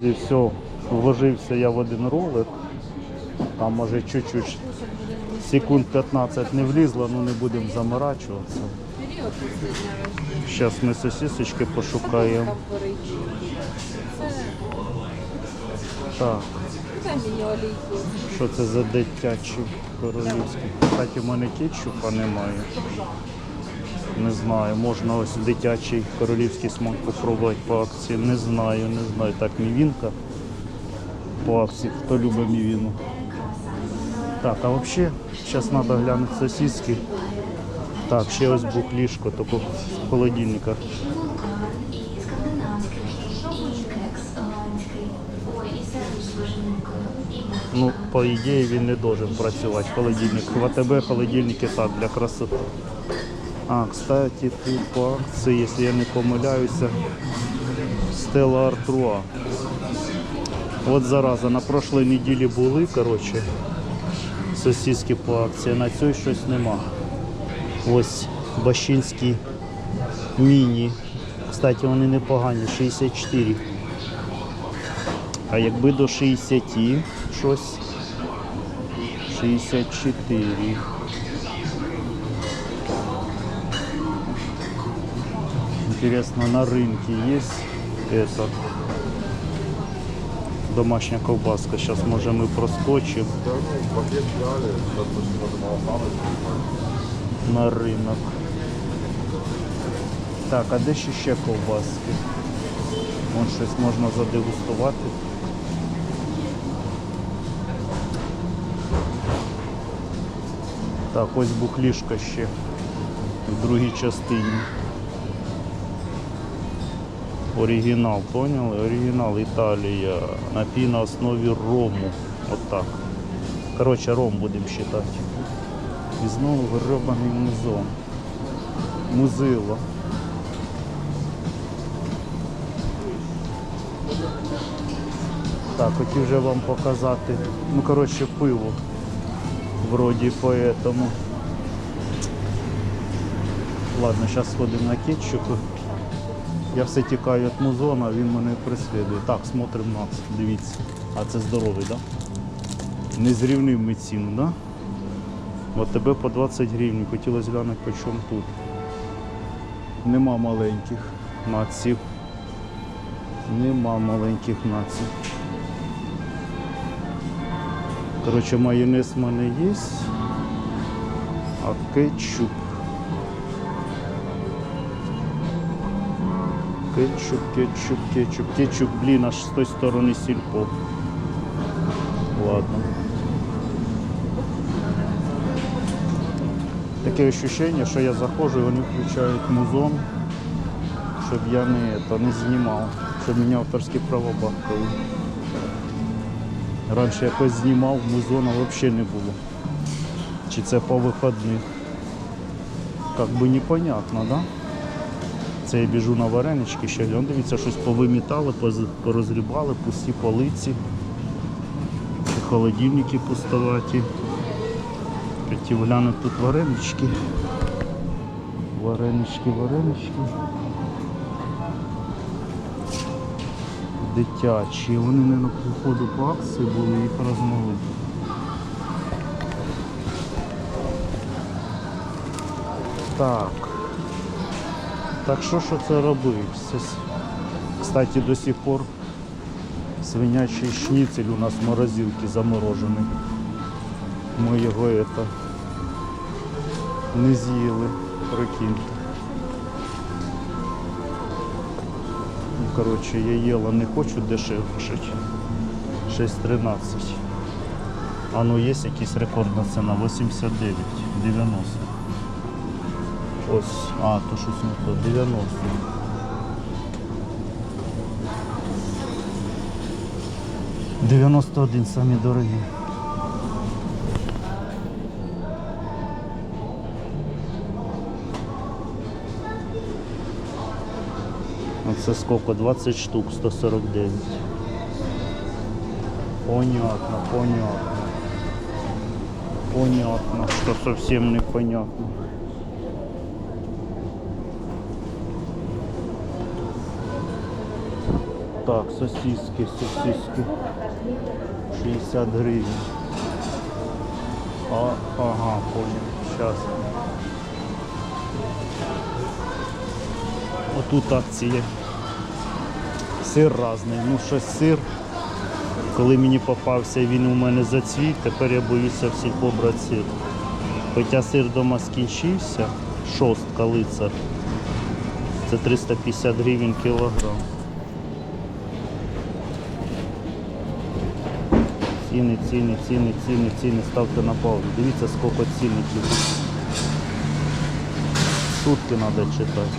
І все, вложився я в один ролик. Там може чуть-чуть секунд 15 не влізло, ну не будемо заморачуватися. Зараз ми сосисочки пошукаємо. Так, що це за дитячий королівський? Кстати, в мене кетчупа немає. Не знаю, можна ось дитячий королівський смак попробувати по акції. Не знаю, не знаю. Так, мівінка по акції. Хто любить мівіну? Так, а взагалі, зараз треба глянути сосиски. Так, ще ось буклішко, тільки в холодильниках. Ну, по ідеї він не должен працювати. Холодильник. В АТБ холодильники так, для красоти. А, кстати, тут по акції, якщо я не помиляюся, Стелла Артруа. От зараза, на прошлій неділі були, коротше, сосиски по акції, на цій щось нема. Ось Бащинські міні. Кстати, вони непогані, 64. А якби до 60 щось 64. Интересно, на рынке есть это домашняя колбаска. Сейчас, может, мы проскочим Да, ну, пакет взяли, сейчас мы можемо оставити. на ринок. Так, а де ще ще ковбаски? Вон щось можна задегустувати. Так, ось бухлішка ще в другій частині. Оригінал, поняли? Оригінал Італія. Напій на основі рому. Отак. Коротше, ром будемо вважати. І знову гребаний музон. Музило. Так, хотів вже вам показати. Ну, коротше, пиво. Вроді поэтому. Ладно, зараз сходимо на кетчуп. Я все тікаю від музона, він мене преслідує. Так, смотримо нас, дивіться. А це здоровий, так? Да? Не зрівнив ми ціну? Да? От тебе по 20 гривень. Хотілося глянути, по чому тут. Нема маленьких наців. Нема маленьких націй. Коротше, майонез в мене є. А кетчуп. Кетчуп, кетчуп, кетчуп. Кетчуп, блін, аж з тої сторони сільпо. Ладно. Таке відчуття, що я заходжу і вони включають музон, щоб я не, это, не знімав, щоб мені авторські права бахкали. Раніше якось знімав, музона взагалі не було. Чи це по виходних. Как би непонятно, да? Це я біжу на варенички ще. Вон, дивіться, щось повимітали, порозрібали, пусті полиці. Холодильники пустоваті. Хотів глянути тут варенички. Варенички, варенички. Дитячі. Вони не на походу по акції були, їх розмовили. Так. Так що що це робить? Це, кстати, до сих пор свинячий шніцель у нас в морозилці заморожений. Ми його это, не з'їли, прикиньте. Ну, коротше, я їла не хочу дешевшить. 6,13. А ну є якась рекордна ціна, 89, 90. Ось, а, то щось не то, 90. Дев'яносто один самі дорогі. Оце сколько? 20 штук, 149. Понятно, понятно. Понятно, что совсем непонятно. Так, сосиски, сосиски. 60 гривень. А, ага, понял. Сейчас. Отут акції. Сир різний. Ну щось сир. Коли мені попався, він у мене зацвіт, тепер я боюся всіх побрати сир. Хоча сир вдома скінчився, шостка лицар. Це 350 гривень кілограм. Ціни, ціни, ціни, ціни, ціни, ставте на паузу. Дивіться, скільки цінників. Сутки треба читати.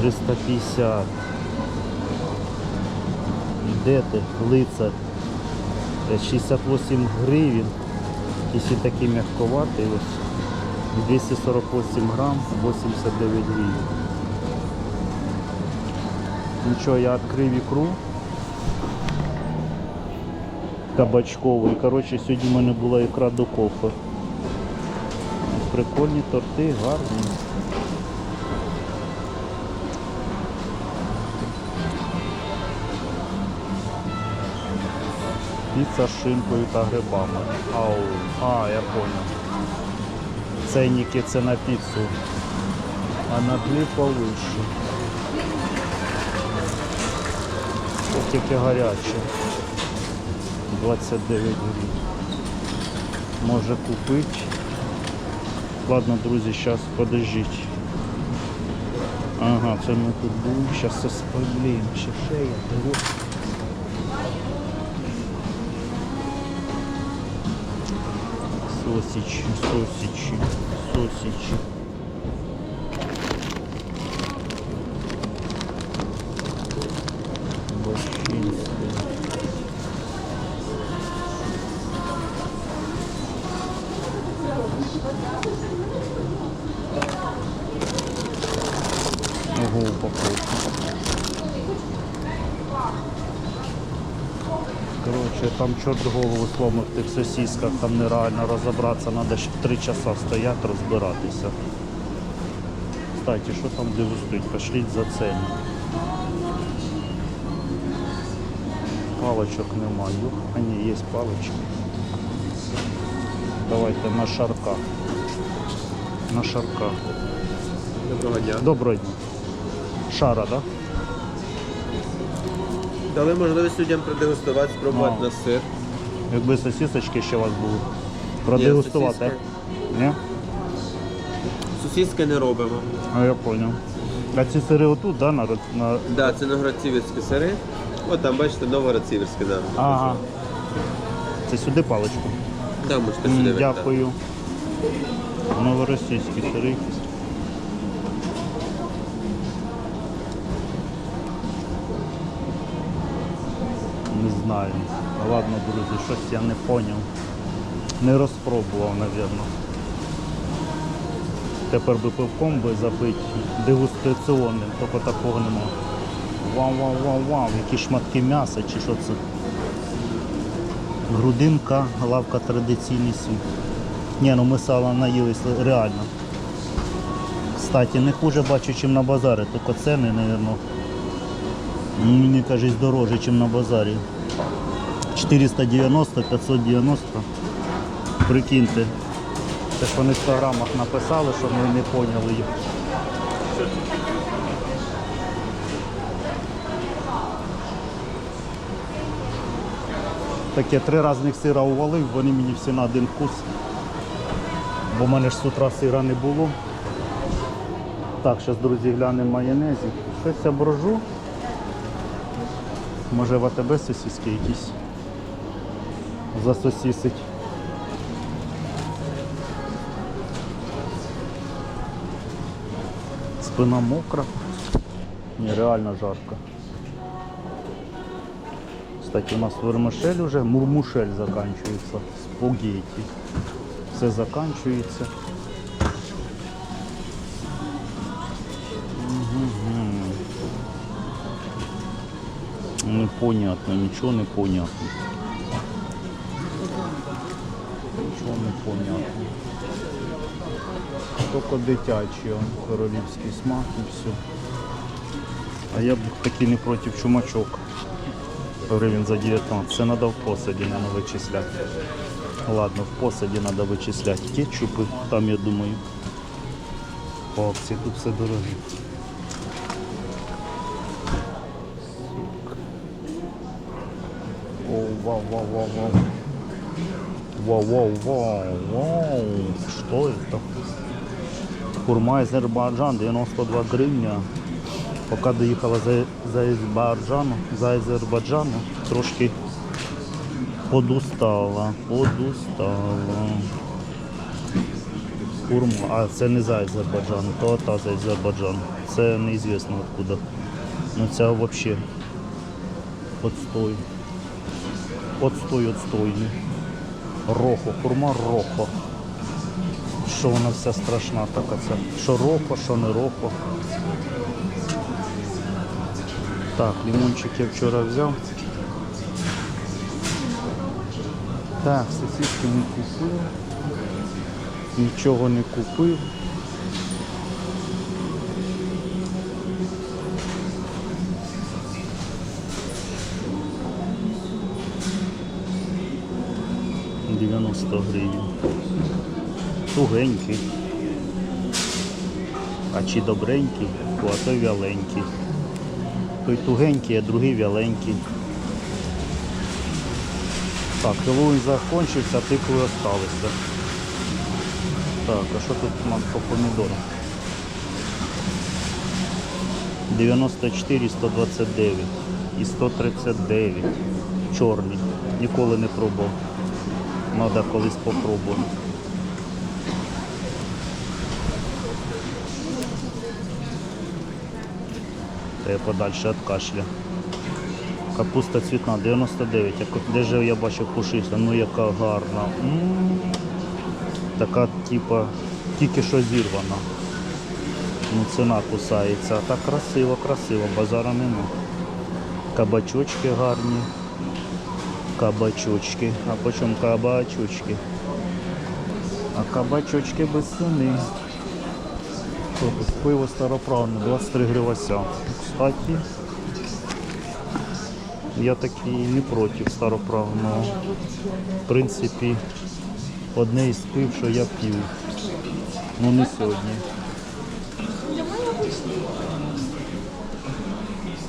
Триста п'ятдесят. Де ти? Лицар. Е, 68 гривень. Якщо такий м'яковатий, ось 248 грам, 89 гривень. Нічого, я відкрив ікру кабачкову. І коротше, сьогодні в мене була ікра до кофе. Прикольні торти, гарні. Піца з шинкою та грибами. Ау. А, я понял. Ценники це на піцу. А на хліб повище. Це тільки гаряче. 29 гривень. Може купити. Ладно, друзі, зараз подождіть. Ага, це ми тут були. Зараз все спойлюємо. Ще шея, диво. Сосичи, сосичи, сосичи. Чорт голову сломив в тих сосісках, там нереально розібратися, треба ще три часа стояти, розбиратися. Кстати, що там дегустують? Пошліть за цені. Палочок немає. А ні, є палочки. Давайте на шарках. На шарках. Доброго дня. Доброго дня. Шара, так? Да? Дали можливість людям продегустувати, спробувати А. на сир. Якби сосісочки ще у вас були. Продегустувати. Ні? Сосиски не робимо. А я понял. А ці сири отут, да, на, на... Да, це новгород-сіверські сири. От там бачите, новгород-сіверські, да. Ага. Це сюди паличку. Там можете М, сюди вийти. Дякую. Новоросійські сири. Не знаю. Ладно, друзі, щось я не поняв. Не розпробував, напевно. Тепер би пивком би запити дегустаціонним, тільки такого нема. Вау, вау, вау, вау, які шматки м'яса чи що це? Грудинка, лавка традиційний суп. Ні, ну ми сала наїлись реально. Кстати, не хуже бачу, ніж на базарі, тільки ціни, мабуть. Мені кажуть, дорожче, ніж на базарі. 490, 590. Прикиньте. Це ж вони в 100 грамах написали, що ми не поняли їх. Таке три різних сира увалив, вони мені всі на один вкус. Бо в мене ж з утра сира не було. Так, зараз, друзі, глянемо майонезі. Щось я брожу. Може в АТБ сосиски якісь засосісить. Спина мокра. Ні, реально жарко. Кстати, у нас вермишель уже, мурмушель заканчивается. Спагетти. Все заканчивается. Непонятно, нічого не понятно. Понятно. тільки дитячі, он, королівський смак і все. А я б таки не проти чумачок. Гривень за 19. Це треба в посаді не вичисляти. Ладно, в посаді треба вичисляти кетчупи, там я думаю. По тут все дороге. О, вау, вау, вау, вау. Вау, вау, вау, вау. Что это? Хурма Азербайджан, 92 гривня. Поки доїхала за, за Азербайджану, за Азербайджану, трошки подустала, подустала. Хурма, а це не за Азербайджану, то та за Азербайджану. Це неізвісно откуда. Ну це взагалі отстой. Отстой, отстойний. Рохо, хурма рохо. Що вона вся страшна така це. Що рохо, що не рохо. Так, лимончик я вчора взяв. Так, сосиски не купив. Нічого не купив. Дев'яносто гривень. Тугенький. А чи добренький, то а той вяленький. Той тугенький, а другий вяленький. Так, Хеллоуін закончився, тикви осталися. Так, а що тут у нас по помідорам? 94, 129 і 139. Чорні. Ніколи не пробував. Треба колись попробувати. Та я подальше від кашля. Капуста цвітна 99. Як- Де ж я бачив пушиста? Ну яка гарна. М. Така типа тільки що зірвана. Ну ціна кусається. А так красиво, красиво, базара нема. Кабачочки гарні. Кабачочки. А по чому кабачочки? А кабачочки без ціни. Пиво староправне, 23 гривася. Кстати, я такий не проти староправного. В принципі, одне із пив, що я п'ю. Ну не сьогодні.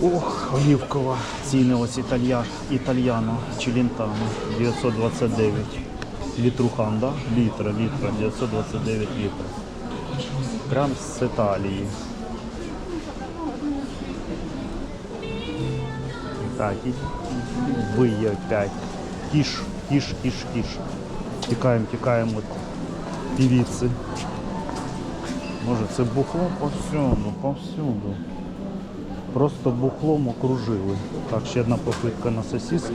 Ох, олівкова. Ціни ось італья, італьяно, челентано, 929. Літрухан, да? Літра, літра, 929 літрів. Прям з Італії. Так, і бий опять. Киш, киш, киш, киш. Тікаємо, тікаємо від півіці. Може це бухло повсюду, повсюду. Просто бухлом окружили. Так, ще одна попитка на сосиски.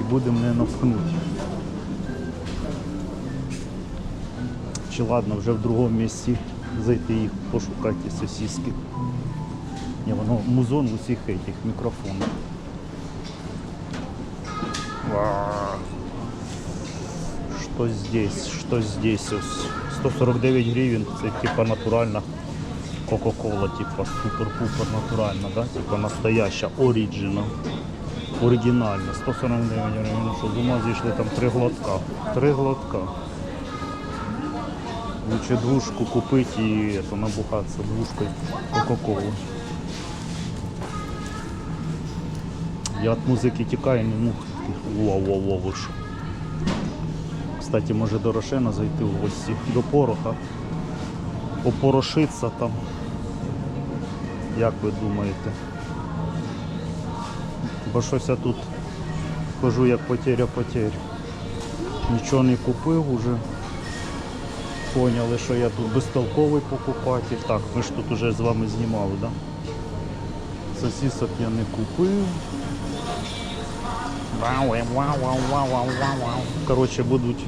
І будемо не напхнути. Чи ладно, вже в другому місці зайти їх пошукати сосиски. Ні, воно музон усіх этих мікрофонах. Що здесь? Що здесь? Ось 149 гривень, це типа натуральна Кока-кола, типа супер-пупер натуральна, да? Типа настояща, оригінал. Оригінальна, 149 гривень. Ну що, з ума зійшли там три глотка. Три глотка. Лучше двушку купить и это, набухаться двушкой Кока-Колы. Я от музики тікаю, не мух. Вау-вау-вау. Кстати, може до Рошена зайти в гості до Пороха. Опорошиться там. Як ви думаєте? Бо щось я тут хожу як потеря потерь. Нічого не купив уже. Поняли, що я тут безтолковий покупатель. Так, ми ж тут уже з вами знімали, да? Сосисок я не купив. Коротше, будуть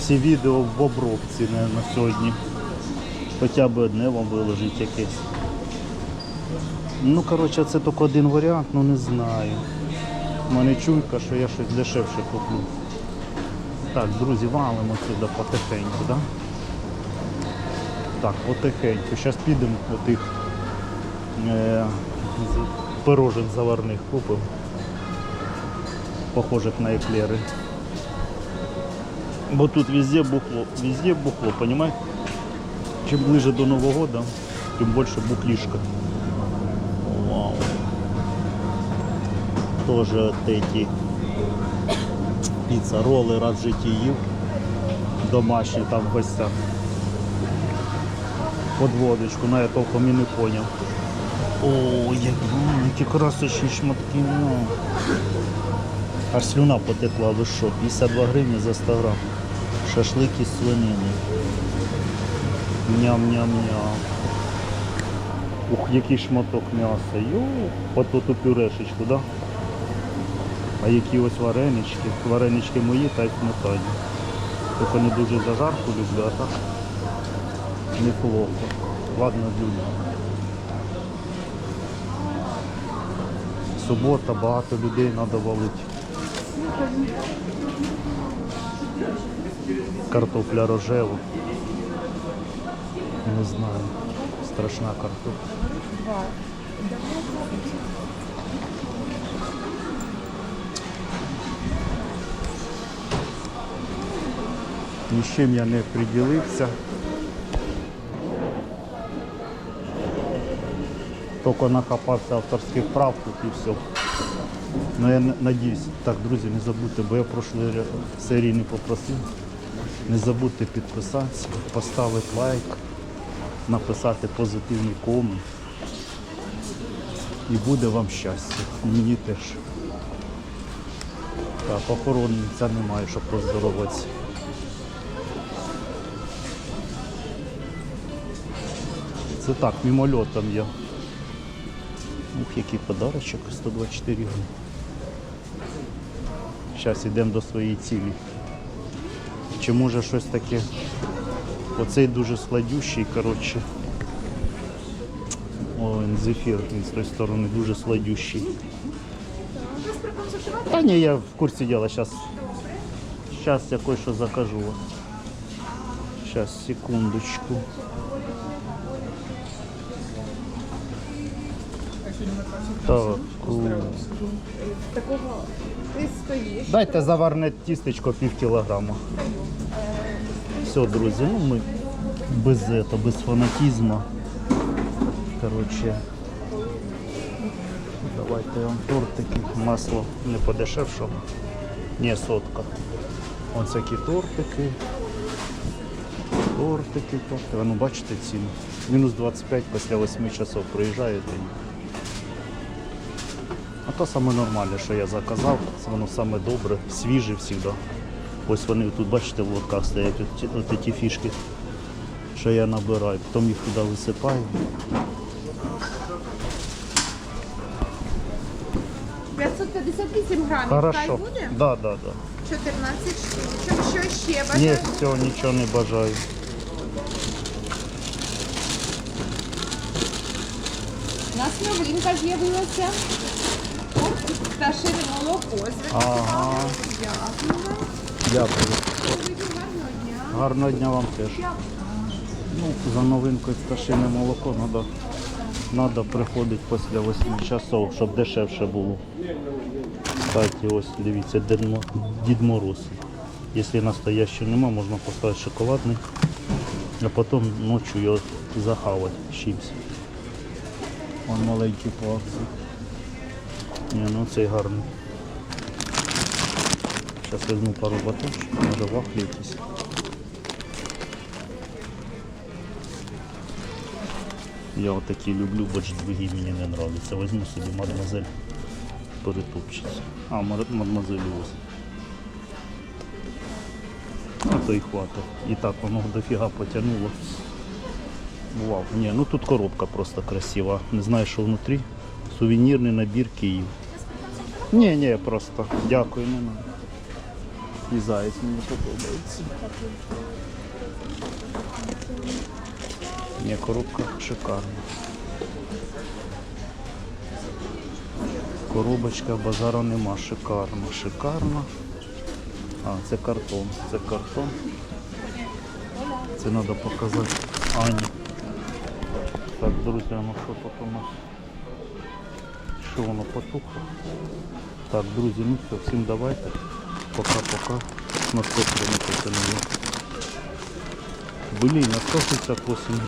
ці відео в обробці на, на сьогодні. Хоча б одне виложить якесь. Ну, коротше, це тільки один варіант, ну не знаю. У мене чуйка, що я щось дешевше куплю. Так, друзі, валимо сюди потихеньку, да? Так, потихеньку. Зараз підемо отих е, пирожен заварних купимо. Похожих на еклери. Бо тут везде бухло, везде бухло, понимаете? Чим ближе до Нового года, тим більше бухлішка. Вау. Тоже эти піца, роли раз в житті їв. Домашні там в гостях. Подводочку, на я і не поняв. О, як, які красочні шматки. Ну. Аж слюна потекла, ви що, 52 гривні за 100 грам. Шашлик із свинини. Ням-ням-ням. Ух, який шматок м'яса. Йо, от ту пюрешечку, да? А які ось варенички. Варенички мої та й сметані. Тільки не дуже зажарку люблю, а так неплохо. Ладно, люблю. Субота, багато людей треба валити. Картопля рожева. Не знаю. Страшна картопля. Ні з чим я не приділився. Тільки накопався авторських прав тут і все. Ну я на- надіюсь, так, друзі, не забудьте, бо я ре- серії не попросив. Не забудьте підписатися, поставити лайк, написати позитивний комент. І буде вам щастя. Мені теж. Так, охоронця немає, щоб поздороватися. Це так, мимольотом я. Ух, який подарочок, 124 гривні. Зараз йдемо до своєї цілі. Чи може щось таке? Оцей дуже сладющий, коротше. О, зефір, він з тої сторони дуже сладющий. Та ні, я в курсі діла, зараз. Зараз я кое-що закажу. Зараз, секундочку. Так. Дайте заварне тістечко пів кілограма. Все, друзі, ну ми без этого, без фанатизму. Короче, давайте вам тортики, масло не подешевшого. Ні, сотка. Ось такі тортики. Тортики, тортики. Ну бачите ціну. Мінус 25 після 8 часов приїжджаєте. і а то саме нормальне, що я заказав, воно саме добре, свіже завжди. Ось вони тут, бачите, в лотках стоять от ті фішки, що я набираю. Потім їх туди висипаю. 558 грамів. Хорошо. Буде? Да, да, да. 14 штучок. Що ще Ні, бажаєте? всього нічого не бажаю. У нас новинка з'явилася. От пташине молоко. Ага. Дякую. Дякую. Гарного дня. Вам теж. Ну, за новинкою пташине молоко треба надо приходити після 8 часов, щоб дешевше було. Кстати, ось дивіться, Дід Мороз. Якщо настоящего нема, можна поставити шоколадний, а потім ночі його захавати чимось. Вон маленький. Ні, ну цей гарний. Зараз візьму пару батончиків, може вафлі якісь. Я отакі люблю, бо ж другі мені не нравляться. Возьму собі мадемуазель перетопчеться. А, мадемуазель ось. А то й хватить. І так воно дофіга потягнуло. Вау. Ні, ну тут коробка просто красива. Не знаю, що внутрі. Сувенірний набір Київ. Ні, ні, просто. Дякую, не надо. І заяць мені подобається. Ні, коробка шикарна. Коробочка базару нема, шикарно, шикарно. А, це картон, це картон. Це треба показати Ані. Так, друзі, ну що тут у нас? Що воно потухло? Так, друзі, ну все, всім давайте. Пока-пока. На 100 км не Блін, на 168